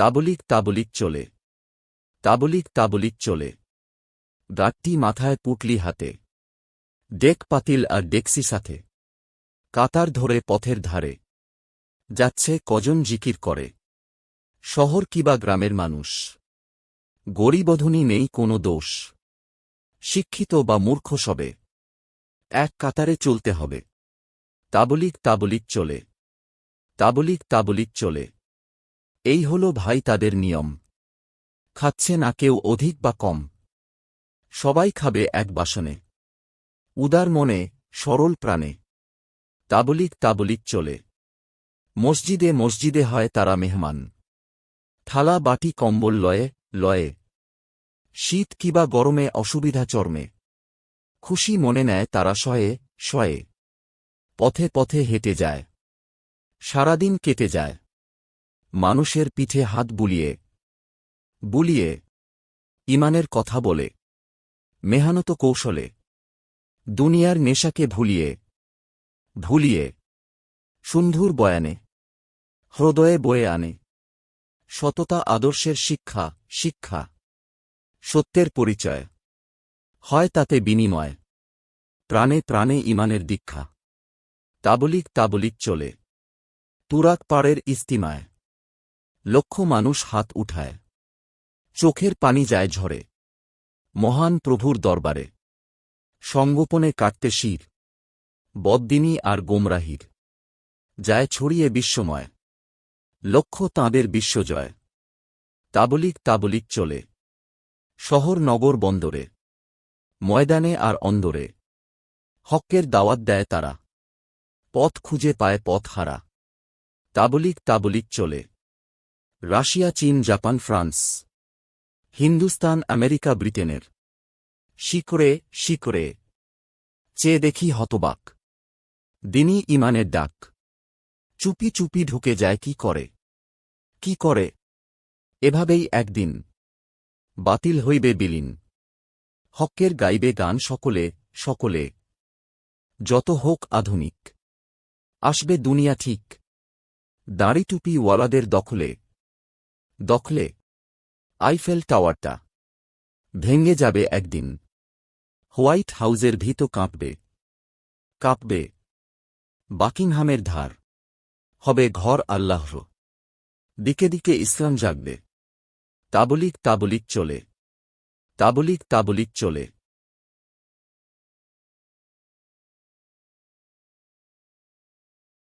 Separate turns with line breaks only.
তাবলিক তাবলিক চলে। তাবলিক তাবলিক চলে। গাটটি মাথায় পুটলি হাতে। ডেক পাতিল আর ডেক্সি সাথে। কাতার ধরে পথের ধারে। যাচ্ছে কজন জিকির করে। শহর কিবা গ্রামের মানুষ। গরিবধনী নেই কোনো দোষ। শিক্ষিত বা মূর্খ সবে। এক কাতারে চলতে হবে। তাবলিক তাবলিক চলে। তাবলিক তাবলিক চলে। এই হল ভাই তাদের নিয়ম। খাচ্ছে না কেউ অধিক বা কম। সবাই খাবে এক বাসনে। উদার মনে, সরল প্রাণে। তাবলিক তাবলিক চলে। মসজিদে মসজিদে হয় তারা মেহমান। থালা বাটি কম্বল লয়ে লয়ে। শীত কিবা গরমে অসুবিধা চর্মে। খুশি মনে নেয় তারা শয়ে শয়ে। পথে পথে হেঁটে যায়। সারাদিন কেটে যায়। মানুষের পিঠে হাত বুলিয়ে বুলিয়ে, ইমানের কথা বলে, মেহানত কৌশলে, দুনিয়ার নেশাকে ভুলিয়ে ভুলিয়ে, সুন্ধুর বয়ানে, হৃদয়ে বয়ে আনে, সততা আদর্শের শিক্ষা শিক্ষা, সত্যের পরিচয়, হয় তাতে বিনিময়, প্রাণে প্রাণে ইমানের দীক্ষা তাবলিক তাবলিক চলে তুরাক পাড়ের ইস্তিমায়। লক্ষ মানুষ হাত উঠায়। চোখের পানি যায় ঝরে। মহান প্রভুর দরবারে। সঙ্গোপনে কাটতে শির। বদ্দিনী আর গোমরাহির। যায় ছড়িয়ে বিশ্বময়। লক্ষ্য তাঁদের বিশ্বজয়। তাবলিক তাবলিক চলে। শহর নগর বন্দরে। ময়দানে আর অন্দরে। হক্কের দাওয়াত দেয় তারা। পথ খুঁজে পায় পথ হারা তাবলিক তাবলিক চলে। রাশিয়া, চীন, জাপান, ফ্রান্স, হিন্দুস্তান, আমেরিকা, ব্রিটেনের। শিকরে শিকরে চেয়ে দেখি হতবাক। দিনই ইমানের ডাক। চুপি চুপি ঢুকে যায় কি করে? কি করে? এভাবেই একদিন। বাতিল হইবে বিলীন। হকের গাইবে গান সকলে সকলে। যত হোক আধুনিক। আসবে দুনিয়া ঠিক। দাড়ি টুপি ওয়ালাদের দখলে। দখলে। আইফেল টাওয়ারটা। ভেঙে যাবে একদিন। হোয়াইট হাউজের ভিত কাঁপবে। কাঁপবে। বাকিংহামের ধার। হবে ঘর আল্লাহর। দিকে দিকে ইসলাম জাগবে। তাবলিক তাবলিক চলে। তাবলিক তাবলিক চলে।